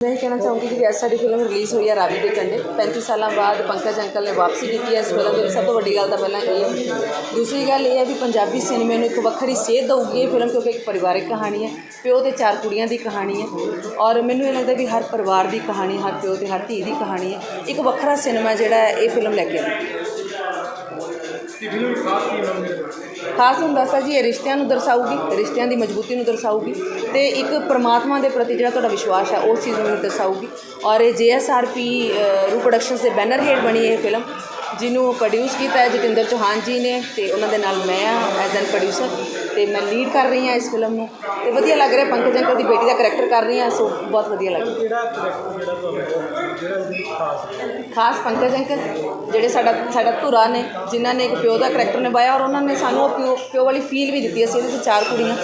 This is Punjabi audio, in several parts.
ਮੈਂ ਇਹ ਕਹਿਣਾ ਚਾਹੂੰਗੀ ਕਿ ਅੱਜ ਸਾਡੀ ਫਿਲਮ ਰਿਲੀਜ਼ ਹੋਈ ਹੈ ਰਾਵੀ ਦੇ ਕੰਢੇ 35 ਸਾਲਾਂ ਬਾਅਦ ਪੰਕਜ ਅੰਕਲ ਨੇ ਵਾਪਸੀ ਕੀਤੀ ਹੈ ਇਸ ਫਿਲਮ ਦੇ। ਸਭ ਤੋਂ ਵੱਡੀ ਗੱਲ ਤਾਂ ਪਹਿਲਾਂ ਇਹ ਹੈ। ਦੂਸਰੀ ਗੱਲ ਇਹ ਹੈ ਵੀ ਪੰਜਾਬੀ ਸਿਨੇਮੇ ਨੂੰ ਇੱਕ ਵੱਖਰੀ ਸੇਧ ਦਊਗੀ ਇਹ ਫਿਲਮ ਕਿਉਂਕਿ ਇੱਕ ਪਰਿਵਾਰਕ ਕਹਾਣੀ ਹੈ, ਪਿਓ ਤੇ ਚਾਰ ਕੁੜੀਆਂ ਦੀ ਕਹਾਣੀ ਹੈ ਔਰ ਮੈਨੂੰ ਇਹ ਲੱਗਦਾ ਵੀ ਹਰ ਪਰਿਵਾਰ ਦੀ ਕਹਾਣੀ, ਹਰ ਪਿਓ ਤੇ ਹਰ ਧੀ ਦੀ ਕਹਾਣੀ ਹੈ। ਇੱਕ ਵੱਖਰਾ ਸਿਨੇਮਾ ਜਿਹੜਾ ਇਹ ਫਿਲਮ ਲੈ ਕੇ ਆਉਂਦੀ। ਖਾਸ ਹੁਣ ਦੱਸਦਾ ਜੀ, ਇਹ ਰਿਸ਼ਤਿਆਂ ਨੂੰ ਦਰਸਾਊਗੀ, ਰਿਸ਼ਤਿਆਂ ਦੀ ਮਜ਼ਬੂਤੀ ਨੂੰ ਦਰਸਾਊਗੀ ਤੇ ਇੱਕ ਪ੍ਰਮਾਤਮਾ ਦੇ ਪ੍ਰਤੀ ਜਿਹੜਾ ਤੁਹਾਡਾ ਵਿਸ਼ਵਾਸ ਹੈ ਉਸ ਚੀਜ਼ ਨੂੰ ਦਰਸਾਊਗੀ। ਔਰ ਇਹ ਜੀਐਸਆਰਪੀ ਰੂ ਪ੍ਰੋਡਕਸ਼ਨਸ ਦੇ ਬੈਨਰ ਹੇਠ ਬਣੀ ਇਹ ਫਿਲਮ ਜਿਹਨੂੰ ਪ੍ਰੋਡਿਊਸ ਕੀਤਾ ਹੈ ਜਤਿੰਦਰ ਚੌਹਾਨ ਜੀ ਨੇ ਤੇ ਉਹਨਾਂ ਦੇ ਨਾਲ ਮੈਂ ਆ ਐਜ਼ ਐਨ ਪ੍ਰੋਡਿਊਸਰ ਤੇ ਮੈਂ ਲੀਡ ਕਰ ਰਹੀ ਹਾਂ ਇਸ ਫਿਲਮ ਨੂੰ ਤੇ ਵਧੀਆ ਲੱਗ ਰਿਹਾ ਪੰਕਜ ਅੰਕਲ ਦੀ ਬੇਟੀ ਦਾ ਕਰੈਕਟਰ ਕਰ ਰਹੀ ਹਾਂ ਸੋ ਬਹੁਤ ਵਧੀਆ ਲੱਗ ਰਿਹਾ। ਕਿਹੜਾ ਕਰੈਕਟਰ ਜਿਹੜਾ ਤੁਹਾਨੂੰ ਜਿਹੜਾ ਇਹਦੇ ਵਿੱਚ ਖਾਸ ਪੰਕਜ ਅੰਕਲ ਜਿਹੜੇ ਸਾਡਾ ਸਾਡਾ ਧੁਰਾ ਨੇ ਜਿਨ੍ਹਾਂ ਨੇ ਇੱਕ ਪਿਓ ਦਾ ਕਰੈਕਟਰ ਨਿਭਾਇਆ ਔਰ ਉਹਨਾਂ ਨੇ ਸਾਨੂੰ ਉਹ ਪਿਓ ਪਿਓ ਵਾਲੀ ਫੀਲ ਵੀ ਦਿੱਤੀ ਅਸੀਂ ਇਹਦੇ 'ਚ ਚਾਰ ਕੁੜੀਆਂ।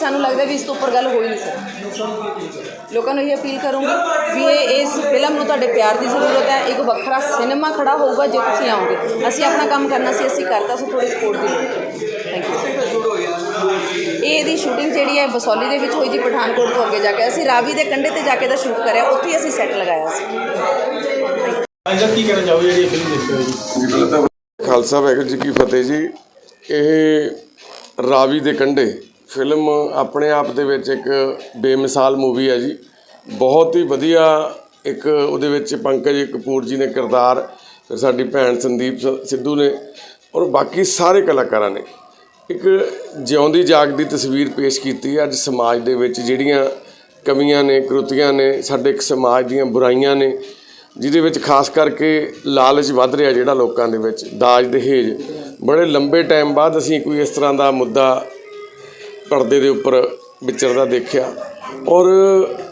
ਸਾਨੂੰ ਲੱਗਦਾ ਵੀ ਇਸ ਤੋਂ ਉੱਪਰ ਗੱਲ ਹੋ ਹੀ ਨਹੀਂ ਸਕਦੀ। ਲੋਕਾਂ ਨੂੰ ਇਹ ਅਪੀਲ ਕਰੂੰਗੀ ਵੀ ਇਹ ਇਸ ਤੁਹਾਡੇ ਪਿਆਰ ਦੀ ਜ਼ਰੂਰਤ ਹੈ ਇੱਕ ਵੱਖਰਾ ਸਿਨੇਮਾ ਖੜਾ ਹੋਊਗਾ ਜੇ ਤੁਸੀਂ ਆਓਗੇ। ਅਸੀਂ ਆਪਣਾ ਕੰਮ ਕਰਨਾ ਸੀ ਅਸੀਂ ਕਰਤਾ ਸੋ ਥੋੜੀ ਸਪੋਰਟ ਦੀ। ਲੋੜ ਥੈਂਕ ਯੂ ਇਹ ਇਹਦੀ ਸ਼ੂਟਿੰਗ ਜਿਹੜੀ ਹੈ ਬਸੌਲੀ ਦੇ ਵਿੱਚ ਹੋਈ ਜੀ ਪਠਾਨਕੋਟ ਤੋਂ ਅੱਗੇ ਜਾ ਕੇ। ਅਸੀਂ ਰਾਵੀ ਦੇ ਕੰਢੇ ਤੇ ਜਾ ਕੇ ਦਾ ਸ਼ੂਟ ਕਰਿਆ ਉੱਥੇ ਹੀ ਅਸੀਂ ਸੈੱਟ ਲਗਾਇਆ ਸੀ। ਅੱਜ ਕੀ ਕਹਿਣਾ ਚਾਹੋਗੇ ਜਿਹੜੀ ਫਿਲਮ ਦੇਖੀ ਹੋਈ ਜੀ? ਜੀ ਪਹਿਲਾਂ ਤਾਂ ਖਾਲਸਾ ਵਾਹਿਗੁਰੂ ਜੀ ਕੀ ਫਤਿਹ ਜੀ। ਇਹ ਰਾਵੀ ਦੇ ਕੰਢੇ ਫਿਲਮ ਆਪਣੇ ਆਪ ਦੇ ਵਿੱਚ ਇੱਕ ਬੇਮਿਸਾਲ ਮੂਵੀ ਹੈ ਜੀ। ਬਹੁਤ ਹੀ ਵਧੀਆ ਇੱਕ ਉਹਦੇ ਵਿੱਚ ਪੰਕਜ ਕਪੂਰ ਜੀ ਨੇ ਕਿਰਦਾਰ, ਫਿਰ ਸਾਡੀ ਭੈਣ ਸੰਦੀਪ ਸ- ਸਿੱਧੂ ਨੇ, ਔਰ ਬਾਕੀ ਸਾਰੇ ਕਲਾਕਾਰਾਂ ਨੇ। ਇੱਕ ਜਿਉਂਦੀ ਜਾਗਦੀ ਤਸਵੀਰ ਪੇਸ਼ ਕੀਤੀ ਹੈ। ਅੱਜ ਸਮਾਜ ਦੇ ਵਿੱਚ ਜਿਹੜੀਆਂ ਕਮੀਆਂ ਨੇ, ਕਰੁੱਤੀਆਂ ਨੇ, ਸਾਡੇ ਇੱਕ ਸਮਾਜ ਦੀਆਂ ਬੁਰਾਈਆਂ ਨੇ, ਜਿਹਦੇ ਵਿੱਚ ਖਾਸ ਕਰਕੇ ਲਾਲਚ ਵੱਧ ਰਿਹਾ ਜਿਹੜਾ ਲੋਕਾਂ ਦੇ ਵਿੱਚ, ਦਾਜ ਦਹੇਜ। ਬੜੇ ਲੰਬੇ ਟਾਈਮ ਬਾਅਦ ਅਸੀਂ ਕੋਈ ਇਸ ਤਰ੍ਹਾਂ ਦਾ ਮੁੱਦਾ ਪਰਦੇ ਦੇ ਉੱਪਰ ਵਿਚਰਦਾ ਦੇਖਿਆ। ਔਰ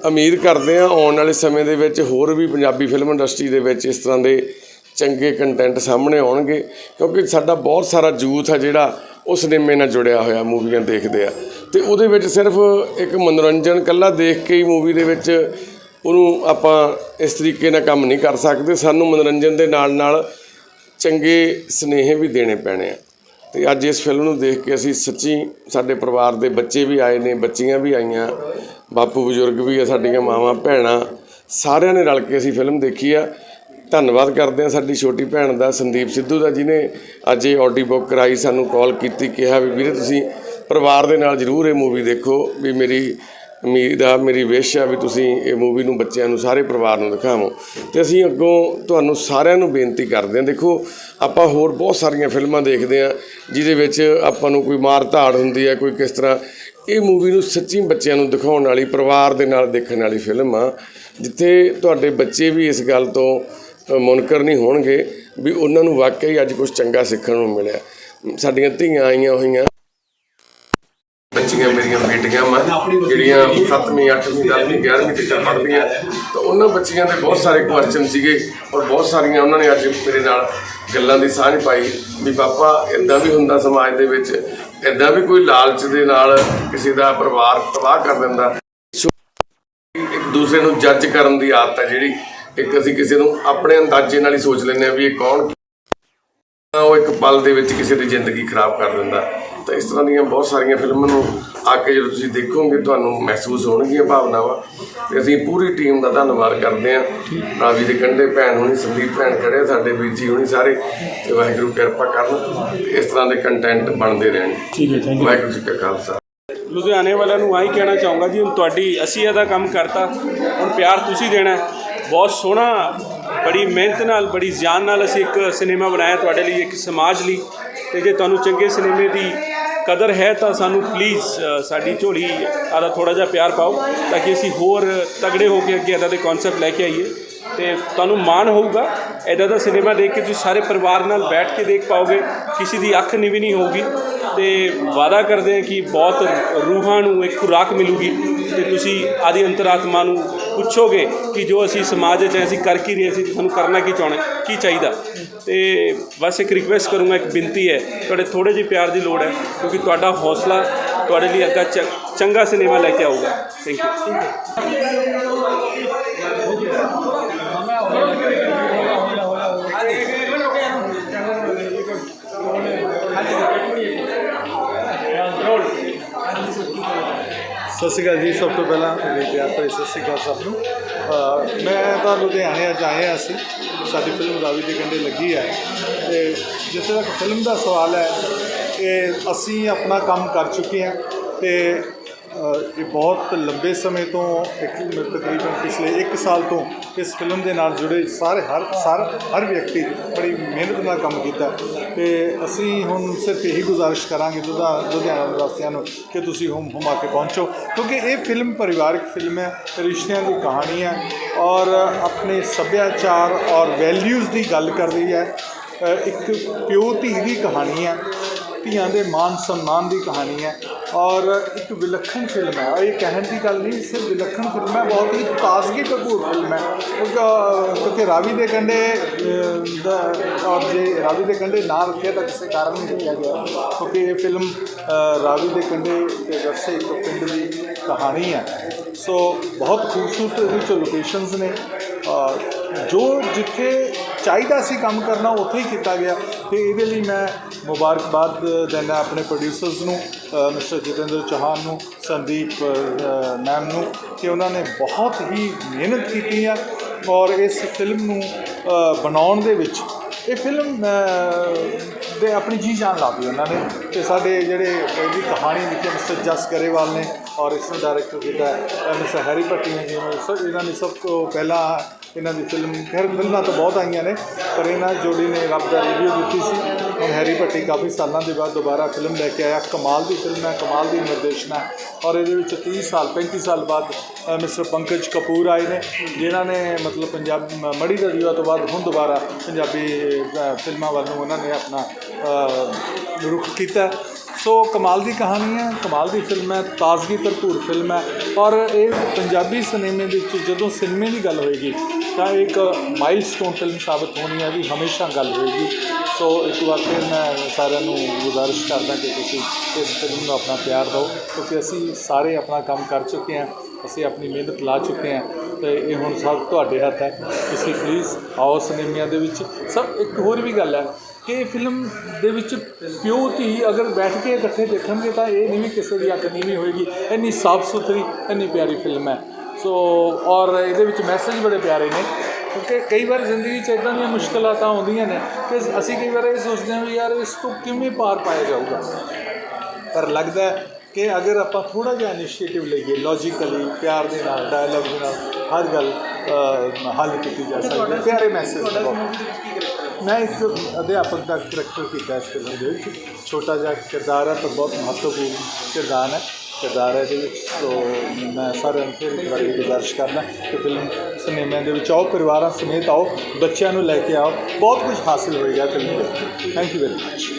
ਉਮੀਦ ਕਰਦੇ ਹਾਂ ਆਉਣ ਵਾਲੇ ਸਮੇਂ ਦੇ ਵਿੱਚ ਹੋਰ ਵੀ ਪੰਜਾਬੀ ਫਿਲਮ ਇੰਡਸਟਰੀ ਦੇ ਵਿੱਚ ਇਸ ਤਰ੍ਹਾਂ ਦੇ ਚੰਗੇ ਕੰਟੈਂਟ ਸਾਹਮਣੇ ਆਉਣਗੇ, ਕਿਉਂਕਿ ਸਾਡਾ ਬਹੁਤ ਸਾਰਾ ਯੂਥ ਆ ਜਿਹੜਾ ਉਹ ਸਿਨੇਮੇ ਨਾਲ ਜੁੜਿਆ ਹੋਇਆ ਮੂਵੀਆਂ ਦੇਖਦੇ ਆ। ਤੇ ਉਹਦੇ ਵਿੱਚ ਸਿਰਫ ਇੱਕ ਮਨੋਰੰਜਨ ਕੱਲਾ ਦੇਖ ਕੇ ਹੀ ਮੂਵੀ ਦੇ ਵਿੱਚ ਉਹਨੂੰ ਆਪਾਂ ਇਸ ਤਰੀਕੇ ਨਾਲ ਕੰਮ ਨਹੀਂ ਕਰ ਸਕਦੇ, ਸਾਨੂੰ ਮਨੋਰੰਜਨ ਦੇ ਨਾਲ ਨਾਲ ਚੰਗੇ ਸਨੇਹ ਵੀ ਦੇਣੇ ਪੈਣੇ ਆ। ਤੇ ਅੱਜ ਇਸ ਫਿਲਮ ਨੂੰ ਦੇਖ ਕੇ ਅਸੀਂ ਸੱਚੀ ਸਾਡੇ ਪਰਿਵਾਰ ਦੇ ਬੱਚੇ ਵੀ ਆਏ ਨੇ, ਬੱਚੀਆਂ ਵੀ ਆਈਆਂ। ਬਾਪੂ ਬਜ਼ੁਰਗ ਵੀ ਆ, ਸਾਡੀਆਂ ਮਾਵਾਂ, ਭੈਣਾਂ, ਸਾਰਿਆਂ ਨੇ ਰਲ ਕੇ ਅਸੀਂ ਫਿਲਮ ਦੇਖੀ ਆ। ਧੰਨਵਾਦ ਕਰਦੇ ਆ ਸਾਡੀ ਛੋਟੀ ਭੈਣ ਦਾ, ਸੰਦੀਪ ਸਿੱਧੂ ਦਾ, ਜਿਹਨੇ ਅੱਜ ਇਹ ਆਡੀ ਬੁੱਕ ਕਰਾਈ, ਸਾਨੂੰ ਕਾਲ ਕੀਤੀ, ਕਿਹਾ ਵੀ ਵੀਰੇ ਤੁਸੀਂ ਪਰਿਵਾਰ ਦੇ ਨਾਲ ਜ਼ਰੂਰ ਇਹ ਮੂਵੀ ਦੇਖੋ, ਵੀ ਮੇਰੀ ਉਮੀਦ ਆ, ਮੇਰੀ ਵਿਸ਼ ਆ ਵੀ ਤੁਸੀਂ ਇਹ ਮੂਵੀ ਨੂੰ ਬੱਚਿਆਂ ਨੂੰ, ਸਾਰੇ ਪਰਿਵਾਰ ਨੂੰ ਦਿਖਾਵੋ। ਤੇ ਅਸੀਂ ਅੱਗੋਂ ਤੁਹਾਨੂੰ ਸਾਰਿਆਂ ਨੂੰ ਬੇਨਤੀ ਕਰਦੇ ਹਾਂ ਦੇਖੋ, ਆਪਾਂ ਹੋਰ ਬਹੁਤ ਸਾਰੀਆਂ ਫਿਲਮਾਂ ਦੇਖਦੇ ਆ, ਜਿਹਦੇ ਵਿੱਚ ਆਪਾਂ ਨੂੰ ਕੋਈ ਮਾਰ ਧਾੜ ਹੁੰਦੀ ਹੈ ਕੋਈ ਕਿਸ ਤਰ੍ਹਾਂ ਇਹ ਮੂਵੀ ਨੂੰ ਸੱਚੀ ਬੱਚਿਆਂ ਨੂੰ ਦਿਖਾਉਣ ਵਾਲੀ, ਪਰਿਵਾਰ ਦੇ ਨਾਲ ਦੇਖਣ ਵਾਲੀ ਫਿਲਮ ਆ, ਜਿੱਥੇ ਤੁਹਾਡੇ ਬੱਚੇ ਵੀ ਇਸ ਗੱਲ ਤੋਂ ਮੁਨਕਰ ਨਹੀਂ ਹੋਣਗੇ ਵੀ ਉਹਨਾਂ ਨੂੰ ਵਾਕਈ ਅੱਜ ਕੁਝ ਚੰਗਾ ਸਿੱਖਣ ਨੂੰ ਮਿਲਿਆ। ਸਾਡੀਆਂ ਧੀਆਂ ਆਈਆਂ ਹੋਈਆਂ। ਬੱਚੀਆਂ ਮੇਰੀਆਂ ਬੇਟੀਆਂ ਵਾ, ਜਿਹੜੀਆਂ 7ਵੀਂ 8ਵੀਂ 10ਵੀਂ 11ਵੀਂ ਤੱਕ ਪੜ੍ਹਦੀਆਂ। ਤਾਂ ਉਹਨਾਂ ਬੱਚੀਆਂ ਦੇ ਬਹੁਤ ਸਾਰੇ ਕੁਐਸਚਨ ਸੀਗੇ ਔਰ ਬਹੁਤ ਸਾਰੀਆਂ ਉਹਨਾਂ ਨੇ ਅੱਜ ਮੇਰੇ ਨਾਲ ਗੱਲਾਂ ਦੀ ਸਾਂਝ ਪਾਈ ਵੀ ਪਾਪਾ ਇਦਾਂ ਵੀ ਹੁੰਦਾ ਸਮਾਜ ਦੇ ਵਿੱਚ ਇਦਾਂ ਵੀ ਕੋਈ ਲਾਲਚ ਦੇ ਨਾਲ ਕਿਸੇ ਦਾ ਪਰਿਵਾਰ ਤਬਾਹ ਕਰ ਦਿੰਦਾ। ਇੱਕ ਦੂਸਰੇ ਨੂੰ ਜੱਜ ਕਰਨ ਦੀ ਆਦਤ ਹੈ ਜਿਹੜੀ ਇੱਕ ਅਸੀਂ ਕਿਸੇ ਨੂੰ ਆਪਣੇ ਅੰਦਾਜ਼ੇ ਨਾਲ ਹੀ ਸੋਚ ਲੈਂਦੇ ਆ ਵੀ ਇਹ ਕੌਣ ਉਹ ਇੱਕ ਪਲ ਦੇ ਵਿੱਚ ਕਿਸੇ ਦੀ ਜ਼ਿੰਦਗੀ ਖਰਾਬ ਕਰ ਦਿੰਦਾ। ਤਾਂ ਇਸ ਤਰ੍ਹਾਂ ਦੀਆਂ ਬਹੁਤ ਸਾਰੀਆਂ ਫਿਲਮਾਂ ਨੂੰ ਆ ਕੇ ਜਦੋਂ ਤੁਸੀਂ ਦੇਖੋਗੇ ਤੁਹਾਨੂੰ ਮਹਿਸੂਸ ਹੋਣਗੀਆਂ ਭਾਵਨਾਵਾਂ ਤੇ ਅਸੀਂ ਪੂਰੀ ਟੀਮ ਦਾ ਧੰਨਵਾਦ ਕਰਦੇ ਹਾਂ। ਰਾਵੀ ਦੇ ਕੰਢੇ ਭੈਣ ਹੁਣੀ ਸੰਦੀਪ ਭੈਣ ਖੜੇ ਸਾਡੇ ਵੀਰ ਜੀ ਹੁਣੀ ਸਾਰੇ ਤੇ ਵਾਹਿਗੁਰੂ ਕਿਰਪਾ ਕਰਨ ਇਸ ਤਰ੍ਹਾਂ ਦੇ ਕੰਟੈਂਟ ਬਣਦੇ ਰਹਿਣ। ਠੀਕ ਹੈ ਥੈਂਕ ਵਾਹਿਗੁਰੂ ਜੀ ਕਾ ਖਾਲਸਾ। ਲੁਧਿਆਣੇ ਵਾਲਿਆਂ ਨੂੰ ਆਹੀ ਕਹਿਣਾ ਚਾਹੂੰਗਾ ਜੀ ਹੁਣ ਤੁਹਾਡੀ ਅਸੀਂ ਇਹਦਾ ਕੰਮ ਕਰਤਾ ਹੁਣ ਪਿਆਰ ਤੁਸੀਂ ਦੇਣਾ। ਬਹੁਤ ਸੋਹਣਾ ਬੜੀ ਮਿਹਨਤ ਨਾਲ ਬੜੀ ਜਾਨ ਨਾਲ ਅਸੀਂ ਇੱਕ ਸਿਨੇਮਾ ਬਣਾਇਆ ਤੁਹਾਡੇ ਲਈ ਇੱਕ ਸਮਾਜ ਲਈ ਤੇ ਜੇ ਤੁਹਾਨੂੰ ਚੰਗੇ ਸਿਨੇਮੇ ਦੀ ਕਦਰ ਹੈ ਤਾਂ ਸਾਨੂੰ ਪਲੀਜ਼ ਸਾਡੀ ਝੋਲੀ ਆਦਾ ਥੋੜਾ ਜਿਹਾ ਪਿਆਰ ਪਾਓ ਤਾਂ ਕਿ ਅਸੀਂ ਹੋਰ ਤਗੜੇ ਹੋ ਕੇ ਅੱਗੇ ਇਹਦਾ ਦੇ ਕਨਸੈਪਟ ਲੈ ਕੇ ਆਈਏ। ਤੇ ਤੁਹਾਨੂੰ ਮਾਣ ਹੋਊਗਾ। ਐਦਾਂ ਦਾ ਸਿਨੇਮਾ ਦੇਖ ਕੇ ਤੁਸੀਂ ਸਾਰੇ ਪਰਿਵਾਰ ਨਾਲ ਬੈਠ ਕੇ ਦੇਖ ਪਾਓਗੇ। ਕਿਸੇ ਦੀ ਅੱਖ ਨਿਵੀ ਨਹੀਂ ਹੋਊਗੀ। ਤੇ ਵਾਅਦਾ ਕਰਦੇ ਹਾਂ ਕਿ ਬਹੁਤ ਰੂਹਾਂ ਨੂੰ ਇੱਕ ਖੁਰਾਕ ਮਿਲੂਗੀ। ਤੇ ਤੁਸੀਂ ਆਦੀ ਅੰਤਰਾਤਮਾ ਨੂੰ ਪੁੱਛੋਗੇ ਕਿ ਜੋ ਅਸੀਂ ਸਮਾਜ ਵਿੱਚ ਅਸੀਂ ਕਰ ਕੀ ਰਹੇ ਸੀ, ਤੇ ਸਾਨੂੰ ਕਰਨਾ ਕੀ ਚਾਹੁੰਦੇ, ਕੀ ਚਾਹੀਦਾ? ਤੇ ਬਸ ਇੱਕ ਰਿਕੁਐਸਟ ਕਰੂੰਗਾ, ਇੱਕ ਬੇਨਤੀ ਹੈ, ਤੁਹਾਡੇ ਥੋੜੇ ਜਿਹੇ ਪਿਆਰ ਦੀ ਲੋੜ ਹੈ, ਕਿਉਂਕਿ ਤੁਹਾਡਾ ਹੌਸਲਾ ਤੁਹਾਡੇ ਲਈ ਅੱਗਾ ਚ- ਚੰਗਾ ਸਿਨੇਮਾ ਲੈ ਕੇ ਆਊਗਾ। ਥੈਂਕ ਯੂ ਸਤਿ ਸ਼੍ਰੀ ਅਕਾਲ ਜੀ, ਸਭ ਤੋਂ ਪਹਿਲਾਂ ਮੇਰੇ ਪਿਆਰ ਭਰੇ ਸਤਿ ਸ਼੍ਰੀ ਅਕਾਲ ਸਭ ਨੂੰ। ਮੈਂ ਤਾਂ ਲੁਧਿਆਣੇ ਅੱਜ ਆਏ ਹਾਂ ਅਸੀਂ। ਸਾਡੀ ਫਿਲਮ ਰਾਵੀ ਦੇ ਕੰਢੇ ਲੱਗੀ ਹੈ। ਤੇ ਜਿੱਥੇ ਤੱਕ ਫਿਲਮ ਦਾ ਸਵਾਲ ਹੈ, ਇਹ ਅਸੀਂ ਆਪਣਾ ਕੰਮ ਕਰ ਚੁੱਕੇ ਹਾਂ ਤੇ ਇਹ ਬਹੁਤ ਲੰਬੇ ਸਮੇਂ ਤੋਂ ਤਕਰੀਬਨ ਪਿਛਲੇ 1 ਸਾਲ ਤੋਂ ਇਸ ਫਿਲਮ ਦੇ ਨਾਲ ਜੁੜੇ ਸਾਰੇ ਹਰ ਸਾਰ ਹਰ ਵਿਅਕਤੀ ਬੜੀ ਮਿਹਨਤ ਨਾਲ ਕੰਮ ਕੀਤਾ। ਤੇ ਅਸੀਂ ਹੁਣ ਸਿਰਫ ਇਹੀ ਗੁਜ਼ਾਰਿਸ਼ ਕਰਾਂਗੇ ਲੁਧਿਆ, ਲੁਧਿਆਣਾ ਵਾਸੀਆਂ ਨੂੰ ਕਿ ਤੁਸੀਂ ਹੁਮ ਹੁਮਾ ਕੇ ਪਹੁੰਚੋ, ਕਿਉਂਕਿ ਇਹ ਫਿਲਮ ਪਰਿਵਾਰਕ ਫਿਲਮ ਹੈ, ਰਿਸ਼ਤਿਆਂ ਦੀ ਕਹਾਣੀ ਹੈ ਔਰ ਆਪਣੇ ਸੱਭਿਆਚਾਰ ਔਰ ਵੈਲਿਊਜ਼ ਦੀ ਗੱਲ ਕਰਦੀ ਹੈ। ਇੱਕ ਪਿਓ ਧੀ ਦੀ ਕਹਾਣੀ ਹੈ। ਧੀਆਂ ਦੇ ਮਾਨ ਸਨਮਾਨ ਦੀ ਕਹਾਣੀ ਹੈ। ਔਰ ਇੱਕ ਵਿਲੱਖਣ ਫਿਲਮ ਹੈ। ਇਹ ਕਹਿਣ ਦੀ ਗੱਲ ਨਹੀਂ ਸਿਰਫ ਵਿਲੱਖਣ ਫਿਲਮ ਹੈ ਬਹੁਤ ਹੀ ਤਾਜ਼ਗੀ ਭਰਪੂਰ ਫਿਲਮ ਹੈ। ਕਿਉਂਕਿ ਕਿਉਂਕਿ ਰਾਵੀ ਦੇ ਕੰਢੇ ਦਾ ਔਰ ਜੇ ਰਾਵੀ ਦੇ ਕੰਢੇ ਨਾ ਰੱਖਿਆ ਤਾਂ ਕਿਸੇ ਕਾਰਨ ਨਹੀਂ ਰੱਖਿਆ ਗਿਆ। ਕਿਉਂਕਿ ਇਹ ਫਿਲਮ ਰਾਵੀ ਦੇ ਕੰਢੇ ਤੇ ਵਸੇ ਇੱਕ ਪਿੰਡ ਦੀ ਕਹਾਣੀ ਹੈ। ਸੋ ਬਹੁਤ ਖੂਬਸੂਰਤ ਇਹਦੇ 'ਚ ਲੋਕੇਸ਼ਨਸ ਨੇ। ਅ, ਜੋ ਜਿੱਥੇ ਚਾਹੀਦਾ ਸੀ ਕੰਮ ਕਰਨਾ, ਉੱਥੇ ਹੀ ਕੀਤਾ ਗਿਆ। ਤੇ ਇਹਦੇ ਲਈ ਮੈਂ ਮੁਬਾਰਕਬਾਦ ਦਿੰਦਾ ਆਪਣੇ ਪ੍ਰੋਡਿਊਸਰਸ ਨੂੰ ਮਿਸਟਰ ਜਤਿੰਦਰ ਚੌਹਾਨ ਨੂੰ, ਸੰਦੀਪ ਮੈਮ ਨੂੰ ਕਿ ਉਹਨਾਂ ਨੇ ਬਹੁਤ ਹੀ ਮਿਹਨਤ ਕੀਤੀ ਹੈ ਔਰ ਇਸ ਫਿਲਮ ਨੂੰ ਬਣਾਉਣ ਦੇ ਵਿੱਚ ਇਹ ਫਿਲਮ ਦੇ ਆਪਣੀ ਜੀ ਜਾਨ ਲਾ ਦਿੱਤੀ ਉਹਨਾਂ ਨੇ। ਤੇ ਸਾਡੇ ਜਿਹੜੇ ਇਹਦੀ ਕਹਾਣੀ ਲਿਖੀ ਮਿਸਟਰ ਜਸ ਗਰੇਵਾਲ ਨੇ ਔਰ ਇਸ ਨੂੰ ਡਾਇਰੈਕਟਰ ਕੀਤਾ ਮਿਸਟਰ ਹੈਰੀ ਭੱਟੀ ਨੇ, ਜਿਵੇਂ ਸਭ ਇਹਨਾਂ ਨੇ ਸਭ ਤੋਂ ਪਹਿਲਾਂ ਇਹਨਾਂ ਦੀ ਫਿਲਮ ਖੈਰ ਫਿਲਮਾਂ ਤਾਂ ਬਹੁਤ ਆਈਆਂ ਨੇ ਪਰ ਇਹਨਾਂ ਜੋੜੀ ਨੇ ਰੱਬ ਦਾ ਰਿਵਿਊ ਦਿੱਤੀ ਸੀ। ਹੁਣ ਹੈਰੀ ਭੱਟੀ ਕਾਫੀ ਸਾਲਾਂ ਦੇ ਬਾਅਦ ਦੁਬਾਰਾ ਫਿਲਮ ਲੈ ਕੇ ਆਇਆ। ਕਮਾਲ ਦੀ ਫਿਲਮ ਹੈ ਕਮਾਲ ਦੀ ਨਿਰਦੇਸ਼ਨਾ ਔਰ ਇਹਦੇ ਵਿੱਚ 30 ਸਾਲ 35 ਸਾਲ ਬਾਅਦ ਮਿਸਟਰ ਪੰਕਜ ਕਪੂਰ ਆਏ ਨੇ ਜਿਨ੍ਹਾਂ ਨੇ ਮਤਲਬ ਪੰਜਾਬ ਮ- ਮੜੀ ਦਾ ਦੀਵਾ ਤੋਂ ਬਾਅਦ ਹੁਣ ਦੁਬਾਰਾ ਪੰਜਾਬੀ ਫਿਲਮਾਂ ਵੱਲ ਨੂੰ ਉਹਨਾਂ ਨੇ ਆਪਣਾ ਅ, ਰੁਖ ਕੀਤਾ। ਸੋ ਕਮਾਲ ਦੀ ਕਹਾਣੀ ਹੈ ਕਮਾਲ ਦੀ ਫਿਲਮ ਹੈ ਤਾਜ਼ਗੀ ਭਰਪੂਰ ਫਿਲਮ ਹੈ। ਔਰ ਇਹ ਪੰਜਾਬੀ ਸਿਨੇਮੇ ਵਿੱਚ ਜਦੋਂ ਸਿਨੇਮੇ ਦੀ ਗੱਲ ਹੋਏਗੀ ਤਾਂ ਇੱਕ ਮਾਈਲਸਟੋਨ ਫਿਲਮ ਸਾਬਤ ਹੋਣੀ ਹੈ ਵੀ ਹਮੇਸ਼ਾ ਗੱਲ ਹੋਏਗੀ। ਸੋ ਇੱਕ ਵਾਰ ਫਿਰ ਮੈਂ ਸਾਰਿਆਂ ਨੂੰ ਗੁਜ਼ਾਰਿਸ਼ ਕਰਦਾ ਕਿ ਤੁਸੀਂ ਇਸ ਫਿਲਮ ਨੂੰ ਆਪਣਾ ਪਿਆਰ ਦਿਓ, ਕਿਉਂਕਿ ਅਸੀਂ ਸਾਰੇ ਆਪਣਾ ਕੰਮ ਕਰ ਚੁੱਕੇ ਹਾਂ ਅਸੀਂ ਆਪਣੀ ਮਿਹਨਤ ਲਾ ਚੁੱਕੇ ਹਾਂ ਤੇ ਇਹ ਹੁਣ ਸਭ ਤੁਹਾਡੇ ਹੱਥ ਹੈ। ਤੁਸੀਂ ਪਲੀਜ਼ ਆਓ ਸਿਨੇਮਿਆਂ ਦੇ ਵਿੱਚ। ਸਭ ਇੱਕ ਹੋਰ ਵੀ ਗੱਲ ਹੈ ਕਿ ਫਿਲਮ ਦੇ ਵਿੱਚ ਪਿਓ ਧੀ ਅਗਰ ਬੈਠ ਕੇ ਇਕੱਠੇ ਦੇਖਣਗੇ ਤਾਂ ਇਹ ਨਹੀਂ ਵੀ ਕਿਸੇ ਦੀ ਅੱਖ ਨੀਵੀਂ ਹੋਏਗੀ। ਇੰਨੀ ਸਾਫ਼ ਸੁਥਰੀ ਇੰਨੀ ਪਿਆਰੀ ਫਿਲਮ ਹੈ। ਸੋ ਔਰ ਇਹਦੇ ਵਿੱਚ ਮੈਸੇਜ ਬੜੇ ਪਿਆਰੇ ਨੇ ਕਿਉਂਕਿ ਕਈ ਵਾਰ ਜ਼ਿੰਦਗੀ 'ਚ ਇਦਾਂ ਦੀਆਂ ਮੁਸ਼ਕਲਾਂ ਤਾਂ ਆਉਂਦੀਆਂ ਨੇ ਕਿ ਅਸੀਂ ਕਈ ਵਾਰ ਇਹ ਸੋਚਦੇ ਹਾਂ ਵੀ ਯਾਰ ਇਸ ਤੋਂ ਕਿਵੇਂ ਪਾਰ ਪਾਇਆ ਜਾਊਗਾ। ਪਰ ਲੱਗਦਾ ਹੈ ਕਿ ਅਗਰ ਆਪਾਂ ਥੋੜਾ ਜਿਹਾ ਇਨੀਸ਼ੀਏਟਿਵ ਲਈਏ ਲੌਜੀਕਲੀ ਪਿਆਰ ਦੇ ਨਾਲ ਡਾਇਲੌਗ ਦੇ ਨਾਲ ਹਰ ਗੱਲ ਹੱਲ ਕੀਤੀ ਜਾ ਸਕਦੀ ਹੈ। ਪਿਆਰੇ ਮੈਸੇਜ ਮੈਂ ਇੱਕ ਅਧਿਆਪਕ ਦਾ ਕਰੈਕਟਰ ਕੀਤਾ ਇਸ ਫਿਲਮ ਦੇ ਵਿੱਚ। ਛੋਟਾ ਜਿਹਾ ਕਿਰਦਾਰ ਹੈ ਪਰ ਬਹੁਤ ਮਹੱਤਵਪੂਰਨ ਕਿਰਦਾਰ ਹੈ। ਕਿਰਦਾਰ ਹੈ ਇਹਦੇ ਵਿੱਚ ਸੋ ਮੈਂ ਸਾਰਿਆਂ ਨੂੰ ਫਿਰ ਇੱਕ ਵਾਰੀ ਗੁਜ਼ਾਰਿਸ਼ ਕਰਦਾ ਕਿ ਫਿਲਮ ਸਿਨੇਮਿਆਂ ਦੇ ਵਿੱਚ ਆਓ, ਪਰਿਵਾਰਾਂ ਸਮੇਤ ਆਓ, ਬੱਚਿਆਂ ਨੂੰ ਲੈ ਕੇ ਆਓ। ਬਹੁਤ ਕੁਝ ਹਾਸਿਲ ਹੋਏਗਾ ਫਿਲਮ ਦੇ ਥੈਂਕ ਯੂ ਵੈਰੀ ਮਚ